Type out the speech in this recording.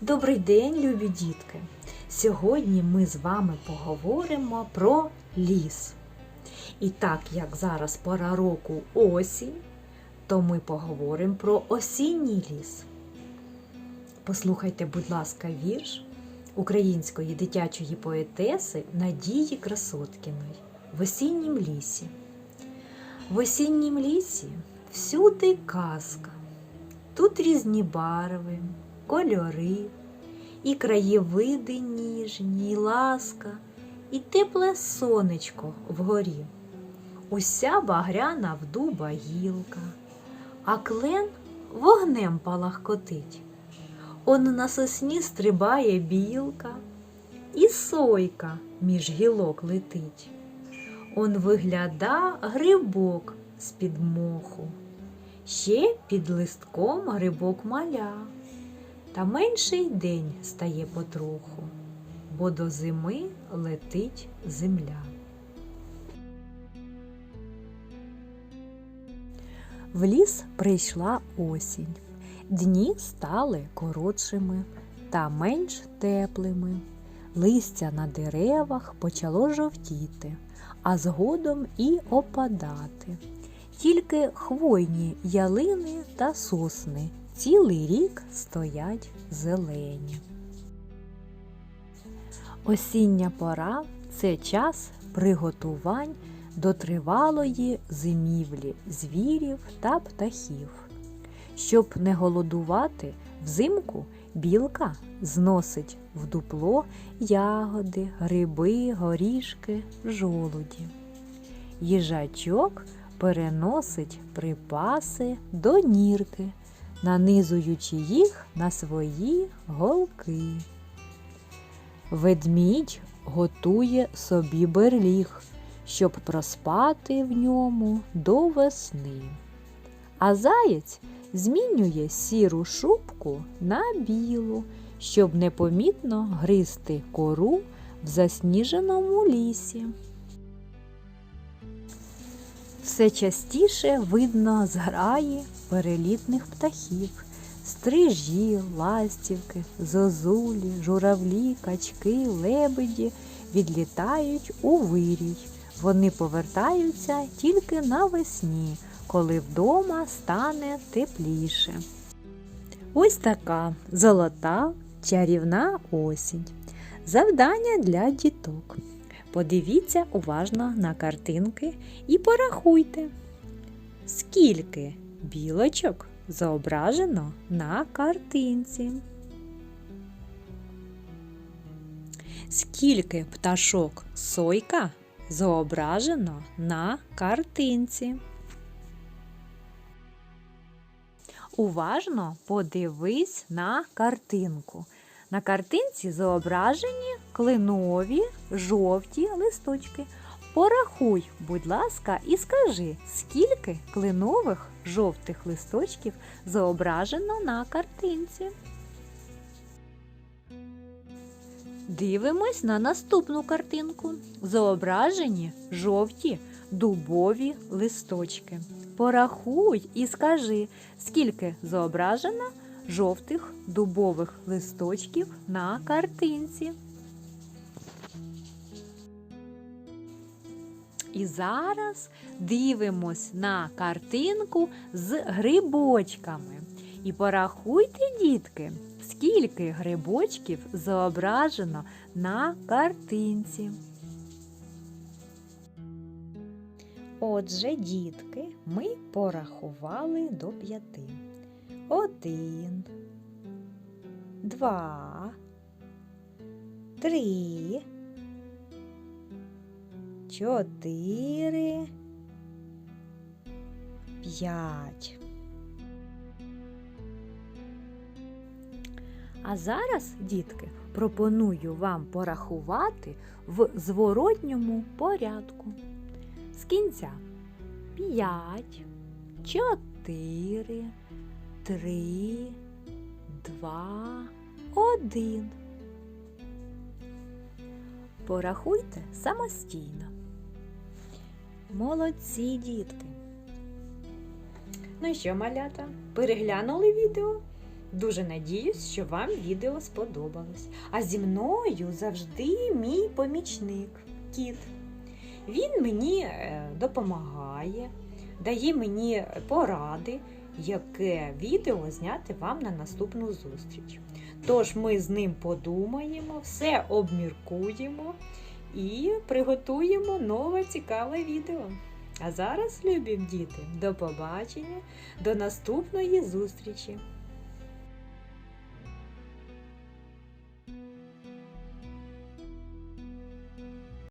Добрий день, любі дітки! Сьогодні ми з вами поговоримо про ліс. І так як зараз пора року осінь, то ми поговоримо про осінній ліс. Послухайте, будь ласка, вірш української дитячої поетеси Надії Красоткіної в осіннім лісі. В осіннім лісі всюди казка. Тут різні барви, кольори, і краєвиди ніжні, і ласка, і тепле сонечко вгорі. Уся багряна в дуба гілка, а клен вогнем палахкотить. Он на сосні стрибає білка, і сойка між гілок летить. Он вигляда грибок з-під моху. Ще під листком грибок маля, та менший день стає потроху, бо до зими летить земля. В ліс прийшла осінь. Дні стали коротшими та менш теплими. Листя на деревах почало жовтіти, а згодом і опадати. Тільки хвойні ялини та сосни цілий рік стоять зелені. Осіння пора це час приготувань до тривалої зимівлі звірів та птахів. Щоб не голодувати, взимку білка зносить в дупло ягоди, гриби, горішки, жолуді. Їжачок переносить припаси до нірки, нанизуючи їх на свої голки. Ведмідь готує собі берліг, щоб проспати в ньому до весни. А заєць змінює сіру шубку на білу, щоб непомітно гризти кору в засніженому лісі. Все частіше видно зграї перелітних птахів, стрижі, ластівки, зозулі, журавлі, качки, лебеді відлітають у вирій. Вони повертаються тільки навесні, коли вдома стане тепліше. Ось така золота чарівна осінь. Завдання для діток. Подивіться уважно на картинки і порахуйте, скільки білочок зображено на картинці. Скільки пташок сойка зображено на картинці. Уважно подивись на картинку. На картинці зображені клинові жовті листочки. Порахуй, будь ласка, і скажи, скільки клинових жовтих листочків зображено на картинці. Дивимось на наступну картинку. Зображені жовті дубові листочки. Порахуй і скажи, скільки зображено жовтих дубових листочків на картинці. І зараз дивимось на картинку з грибочками. І порахуйте, дітки, скільки грибочків зображено на картинці. Отже, дітки, ми порахували до п'яти. Один, два, три, чотири, п'ять. А зараз, дітки, пропоную вам порахувати в зворотньому порядку. З кінця п'ять, чотири, три, два, один. Порахуйте самостійно. Молодці, дітки. Ну і що, малята? Переглянули відео? Дуже надіюсь, що вам відео сподобалось. А зі мною завжди мій помічник кіт. Він мені е, допомагає, дає мені поради, яке відео зняти вам на наступну зустріч. Тож ми з ним подумаємо, все обміркуємо і приготуємо нове цікаве відео. А зараз, любі діти, до побачення, до наступної зустрічі!